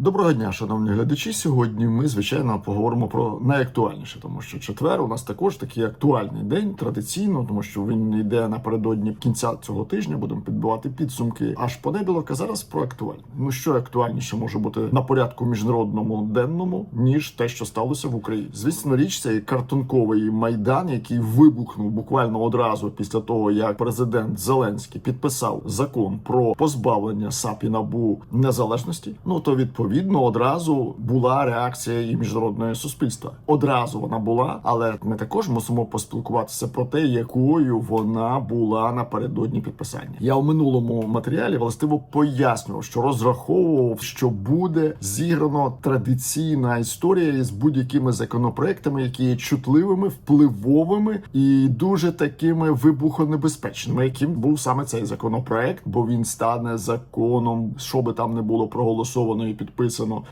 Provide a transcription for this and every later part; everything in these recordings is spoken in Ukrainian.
Доброго дня, шановні глядачі. Сьогодні ми звичайно поговоримо про найактуальніше, тому що четвер у нас також такий актуальний день, традиційно, тому що він йде напередодні кінця цього тижня. Будемо підбивати підсумки аж понеділок. А зараз про актуальне. Ну що актуальніше може бути на порядку міжнародному денному ніж те, що сталося в Україні. Звісно, річ цей картонковий майдан, який вибухнув буквально одразу після того, як президент Зеленський підписав закон про позбавлення САП і НАБУ незалежності. Ну то відповідно одразу була реакція і міжнародного суспільства. Одразу вона була, але ми також мусимо поспілкуватися про те, якою вона була напередодні підписання. Я у минулому матеріалі властиво пояснював, що розраховував, що буде зіграно традиційна історія із будь-якими законопроектами, які є чутливими, впливовими і дуже такими вибухонебезпечними, яким був саме цей законопроект, бо він стане законом, що би там не було проголосовано і підписано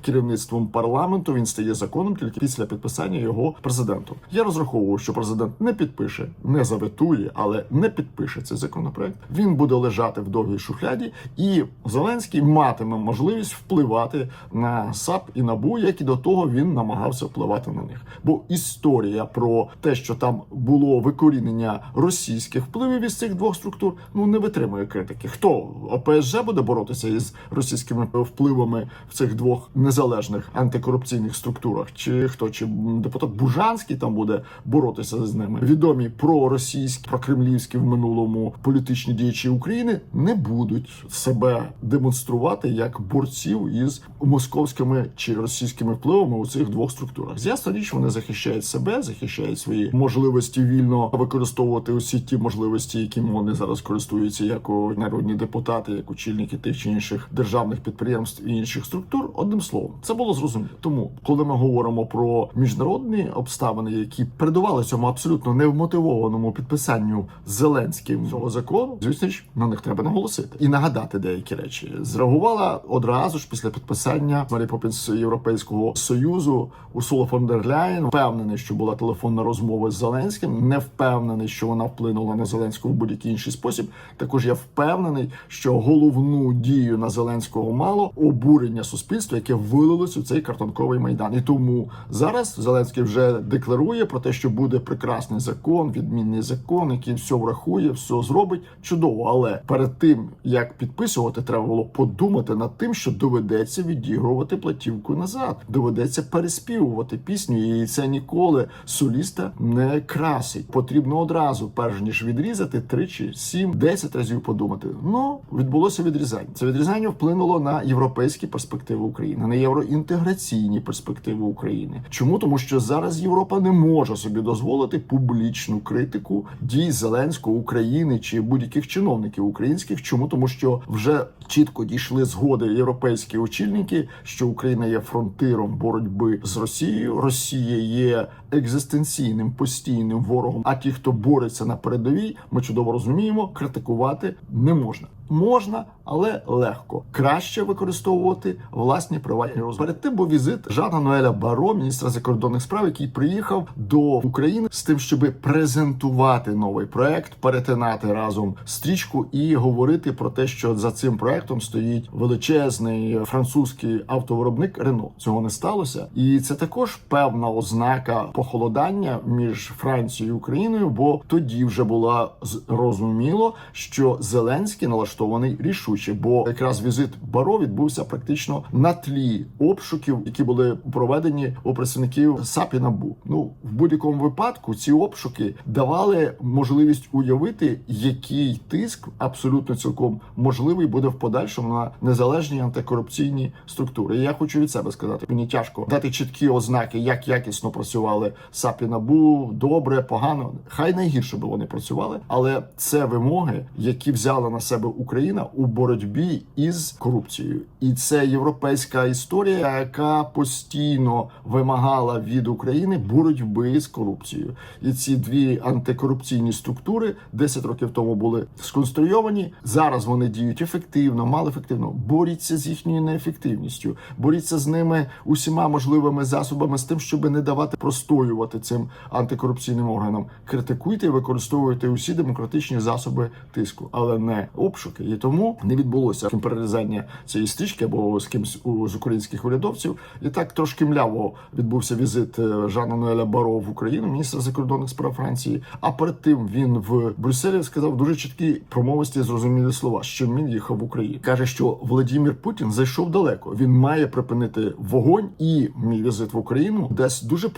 керівництвом парламенту. Він стає законом тільки після підписання його президентом. Я розраховував, що президент не підпише, не заветує, але не підпише цей законопроект. Він буде лежати в довгій шухляді, і Зеленський матиме можливість впливати на САП і НАБУ, як і до того він намагався впливати на них. Бо історія про те, що там було викорінення російських впливів із цих двох структур, ну не витримує критики. Хто ОПСЖ буде боротися із російськими впливами в цих двох незалежних антикорупційних структурах? Чи хто чи депутат Бужанський там буде боротися з ними? Відомі проросійські, прокремлівські в минулому політичні діячі України не будуть себе демонструвати як борців із московськими чи російськими впливами у цих двох структурах. З'ясна річ, вони захищають себе, захищають свої можливості вільно використовувати усі ті можливості, якими вони зараз користуються, як народні депутати, як очільники тих чи інших державних підприємств і інших структур. Одним словом, це було зрозуміло. Тому, коли ми говоримо про міжнародні обставини, які передували цьому абсолютно невмотивованому підписанню Зеленським цього закону, звісно ж, на них треба наголосити і нагадати деякі речі. Зреагувала одразу ж після підписання Марі Попінс Європейського союзу Урсула фон дер Ляєн. Впевнений, що була телефонна розмова з Зеленським. Не впевнений, що вона вплинула на Зеленського в будь-який інший спосіб. Також я впевнений, що головну дію на Зеленського мало обурення суспільства, яке вилилось у цей картонковий майдан. І тому зараз Зеленський вже декларує про те, що буде прекрасний закон, відмінний закон, який все врахує, все зробить чудово. Але перед тим як підписувати, треба було подумати над тим, що доведеться відігрувати платівку назад. Доведеться переспівувати пісню, і це ніколи соліста не красить. Потрібно одразу, перш ніж відрізати, тричі, сім, десять разів подумати. Ну відбулося відрізання. Це відрізання вплинуло на європейські перспективи України, на євроінтеграційні перспективи України. Чому тому, що зараз Європа не може собі дозволити публічну критику дій Зеленського України чи будь-яких чиновників українських. Чому тому, що вже чітко дійшли згоди європейські очільники, що Україна є фронтиром боротьби з Росією. Росія є екзистенційним постійним ворогом. А ті, хто бореться на передовій, ми чудово розуміємо, критикувати не можна. Можна, але легко краще використовувати власні приватні розмови. Перед тим був візит Жана Ноеля Баро, міністра закордонних справ, який приїхав до України з тим, щоб презентувати новий проект, перетинати разом стрічку і говорити про те, що за цим проектом стоїть величезний французький автовиробник Рено. Цього не сталося, і це також певна ознака похолодання між Францією і Україною, бо тоді вже було зрозуміло, що Зеленський налаштований рішуче, бо якраз візит Баро відбувся практично на тлі обшуків, які були проведені у представників САП і. Ну в будь-якому випадку ці обшуки давали можливість уявити, який тиск абсолютно цілком можливий буде в подальшому на незалежні антикорупційні структури. І я хочу від себе сказати, мені тяжко дати чіткі ознаки, як якісно працювали САП і НАБУ, добре, погано. Хай найгірше би вони працювали, але це вимоги, які взяла на себе Україна у боротьбі із корупцією, і це європейська історія, яка постійно вимагала від України боротьби з корупцією. І ці дві антикорупційні структури 10 років тому були сконструйовані. Зараз вони діють ефективно, малоефективно. Боріться з їхньою неефективністю, боріться з ними усіма можливими засобами з тим, щоб не давати простоювати цим антикорупційним органам. Критикуйте і використовуйте усі демократичні засоби тиску, але не обшуки. І тому не відбулося перерізання цієї стрічки або з кимсь з українських урядовців. І так трошки мляво відбувся візит е, Жана Ноеля Баро в Україну, міністра закордонних справ Франції. А перед тим він в Брюсселі сказав дуже чіткі промовисті зрозумілі слова, що він їхав в Україну. каже, що Владимир Путін зайшов далеко. Він має припинити вогонь, і мій візит в Україну дасть дуже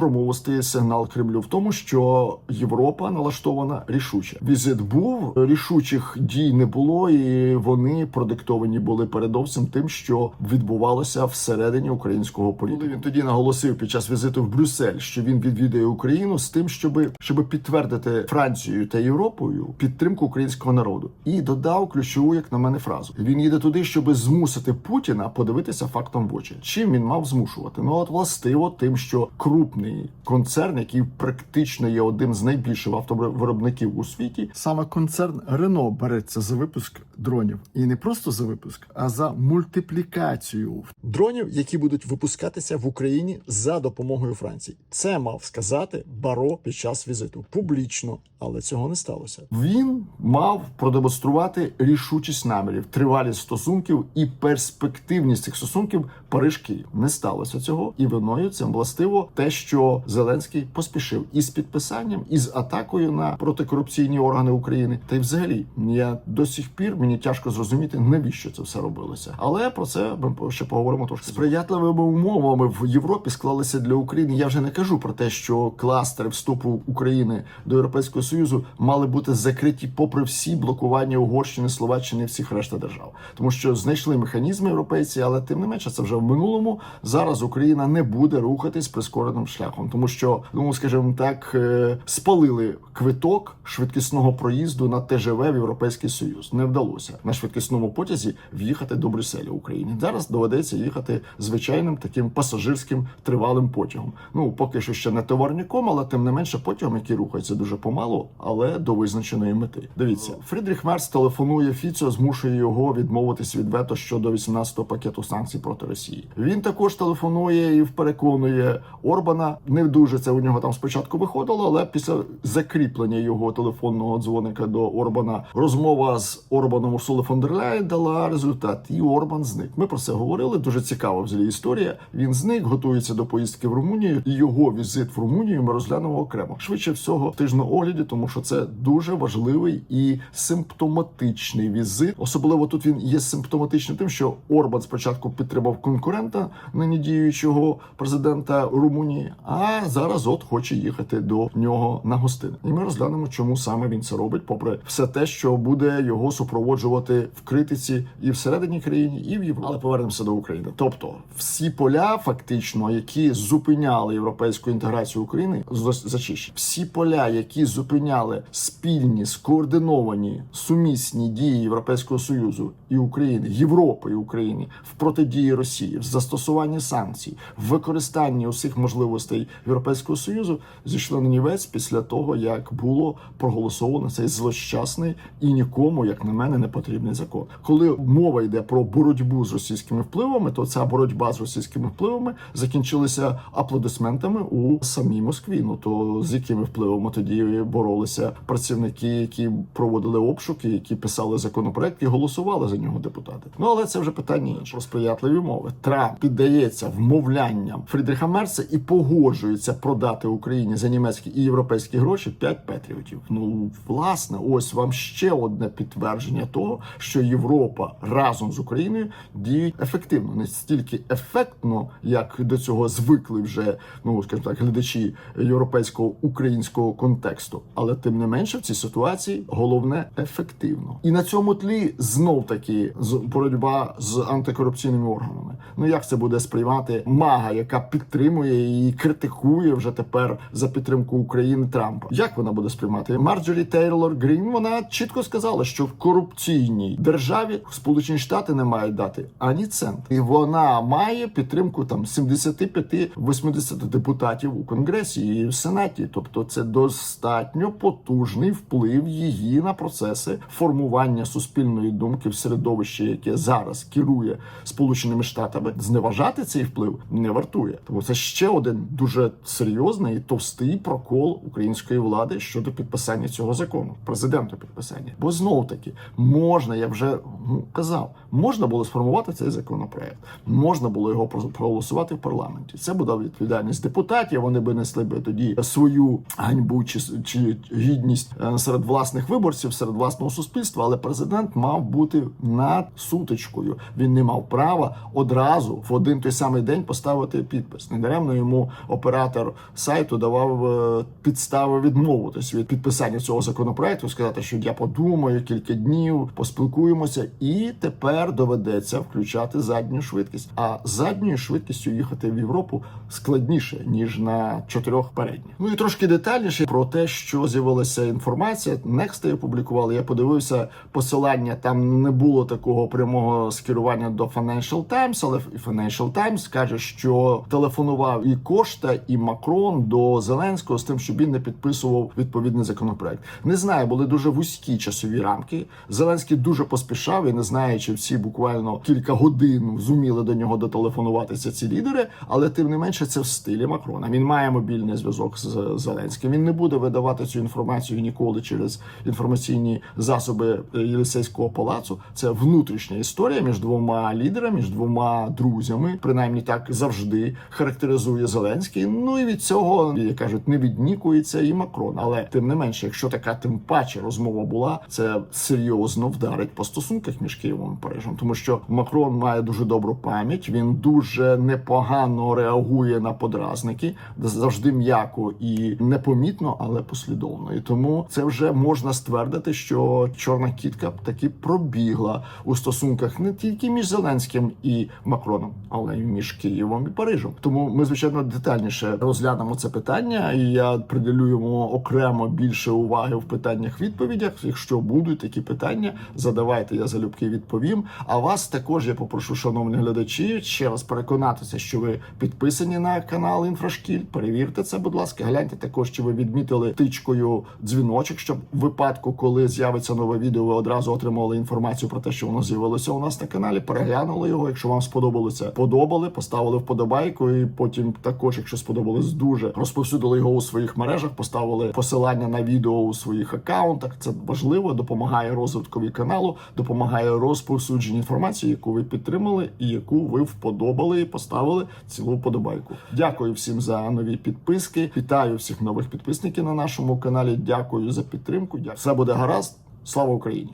промовистий сигнал Кремлю в тому, що Європа налаштована рішуче. Візит був рішучих дій не було, і вони продиктовані були передовсім тим, що відбувалося всередині українського політику. Він тоді наголосив під час візиту в Брюссель, що він відвідає Україну з тим, щоб, щоб підтвердити Францією та Європою підтримку українського народу, і додав ключову, як на мене, фразу: він їде туди, щоб змусити Путіна подивитися фактом в очі. Чим він мав змушувати? Ну от властиво тим, що крупний концерн, який практично є одним з найбільших автовиробників у світі, саме концерн Рено береться за випуск дронів, і не просто за випуск, а за мультиплікацію дронів, які будуть випускатися в Україні за допомогою Франції. Це мав сказати Баро під час візиту публічно, але цього не сталося. Він мав продемонструвати рішучість намірів, тривалість стосунків і перспективність цих стосунків Париж-Київ. Не сталося цього, і виною цим властиво те, що Зеленський поспішив із підписанням, і з атакою на протикорупційні органи України. Та й взагалі я до сих пір мені тяжко зрозуміти, навіщо це все робилося. Але про це ми ще поговоримо трошки. Сприятливими умовами в Європі склалися для України. Я вже не кажу про те, що кластери вступу України до Європейського Союзу мали бути закриті попри всі блокування Угорщини, Словаччини і всіх решта держав, тому що знайшли механізми європейці, але тим не менше це вже в минулому. Зараз Україна не буде рухатись прискореним шляхом, тому що ну скажімо так, е, спалили квиток швидкісного проїзду на ТЖВ в Європейський Союз. Не вдалося на швидкісному потязі в'їхати до Брюсселя Україні. Зараз доведеться їхати звичайним таким пасажирським тривалим потягом. Ну поки що ще не товарником, але тим не менше потягом, який рухається дуже помалу, але до визначеної мети. Дивіться, Фрідріх Мерц телефонує Фіцо, змушує його відмовитись від вето щодо 18-го пакету санкцій проти Росії. Він також телефонує і переконує Орбана. Не дуже це у нього там спочатку виходило, але після закріплення його телефонного дзвоника до Орбана розмова з Орбаном Урсули фон дер Ляєн дала результат, і Орбан зник. Ми про це говорили. Дуже цікава взагалі історія. Він зник, готується до поїздки в Румунію. І його візит в Румунію ми розглянемо окремо. Швидше всього тижноогляді, тому що це дуже важливий і симптоматичний візит. Особливо тут він є симптоматичним тим, що Орбан спочатку підтримав конкурента нині діючого президента Румунії, а зараз от хоче їхати до нього на гостини. І ми розглянемо, чому саме він це робить, попри все те, що буде його супроводжувати в критиці і всередині країни, і в Європі. Але повернемося до України. Тобто, всі поля, фактично, які зупиняли європейську інтеграцію України, зачищені. Всі поля, які зупиняли спільні, скоординовані, сумісні дії Європейського союзу і України, Європи і України в протидії Росії, в застосуванні санкцій, в використанні усіх можливостей Європейського союзу, зійшли на нівець після того, як було проголосовано цей злощасний і нікому, як на мене, не потрібний закон. Коли мова йде про боротьбу з російськими впливами, то ця боротьба з російськими впливами закінчилася аплодисментами у самій Москві. Ну то з якими впливами тоді боролися працівники, які проводили обшуки, які писали законопроект і голосували за нього депутати. Ну але це вже питання інше. про сприятливі мови. Трамп піддається вмовлянням Фрідріха Мерца і погоджується продати Україні за німецькі і європейські гроші 5 петріотів. Ну власне, ось вам ще одне підтвердження того, що Європа разом з Україною діють ефективно, не стільки ефектно, як до цього звикли вже ну скажімо так, глядачі європейського українського контексту, але тим не менше в цій ситуації головне ефективно. І на цьому тлі знов таки боротьба з антикорупційними органами. Ну як це буде сприймати мага, яка підтримує і критикує вже тепер за підтримку України Трампа? Як вона буде сприймати? Марджорі Тейлор Грін вона чітко сказала, що в корупційній державі Сполучені Штати не мають дати ані цент, і вона має підтримку там 75-80 депутатів у конгресі і в сенаті. Тобто, це достатньо потужний вплив її на процеси формування суспільної думки в середовищі, яке зараз керує Сполученими Штатами. Зневажати цей вплив не вартує. Тому це ще один дуже серйозний і товстий прокол української влади щодо підписання цього закону, президенту підписання. Бо знов таки можна, я вже ну, казав, можна було сформувати цей законопроект, можна було його проголосувати в парламенті. Це буде відповідальність депутатів. Вони би несли би тоді свою ганьбу чи, чи гідність е, серед власних виборців, серед власного суспільства. Але президент мав бути над сутичкою. Він не мав права одразу в один той самий день поставити підпис. Недаремно йому оператор сайту давав е, підстави відмовитись від підписання цього законопроекту, сказати, що я подумаю кілька днів, поспілкуємося, і тепер доведеться включати задню швидкість. А задньою швидкістю їхати в Європу складніше ніж на чотирьох передніх. Ну і трошки детальніше про те, що з'явилася інформація. Next опублікували. Я подивився посилання. Там не було такого прямого скерування до Financial Times, але Financial Times каже, що телефонував і Кошта, і Макрон до Зеленського з тим, щоб він не підписував відповідний законопроект. Не знаю, були дуже вузькі часові рамки. Зеленський дуже поспішав і не знаю, чи всі буквально кілька годин зуміли до нього дотелефонуватися ці лідери, але тим не менше це в стилі Макрона. Він має мобільний зв'язок з Зеленським. Він не буде видавати цю інформацію ніколи через інформаційні засоби е, Єлисейського палацу. Це внутрішня історія між двома лідерами, між двома друзями. Принаймні так завжди характеризує Зеленський. Ну і від цього як кажуть, не віднікується і Макрон. Але тим не менше, якщо така тим паче розмова була, це серйозно вдарить по стосунках між Києвом і Парижем, тому що Макрон має дуже добру пам'ять. Він дуже непогано реагує на подразники, завжди м'яко і непомітно, але послідовно. І тому це вже можна ствердити, що чорна кітка таки пробігла у стосунках не тільки між Зеленським і Макроном, але й між Києвом і Парижем. Тому ми звичайно детальніше розглянемо це питання, і я приділю йому окремо більше уваги в питаннях відповідях. Якщо будуть такі питання, задавайте, я залюбки відповім. А вас також я попрошу, шановні глядачі, ще раз переконатися, що ви підписані на канал Інфрашкіль. Перевірте це, будь ласка. Гляньте також, чи ви відмітили тичкою дзвіночок, щоб в випадку, коли з'явиться нове відео, ви одразу отримали інформацію про те, що воно з'явилося у нас на каналі. Переглянули його. Якщо вам сподобалося, подобали, поставили вподобайку. І потім також, якщо сподобалось дуже, розповсюдили його у своїх мережах, поставили посилання на відео у своїх аккаунтах. Це важливо, допомагає розвиткові каналу, допомагає розповсюдженню інформації, яку ви підтримали і яку ви вподобали і поставили цілу вподобайку. Дякую всім за нові підписки. Вітаю всіх нових підписників на нашому каналі. Дякую за підтримку. Дя- Все буде гаразд. Слава Україні!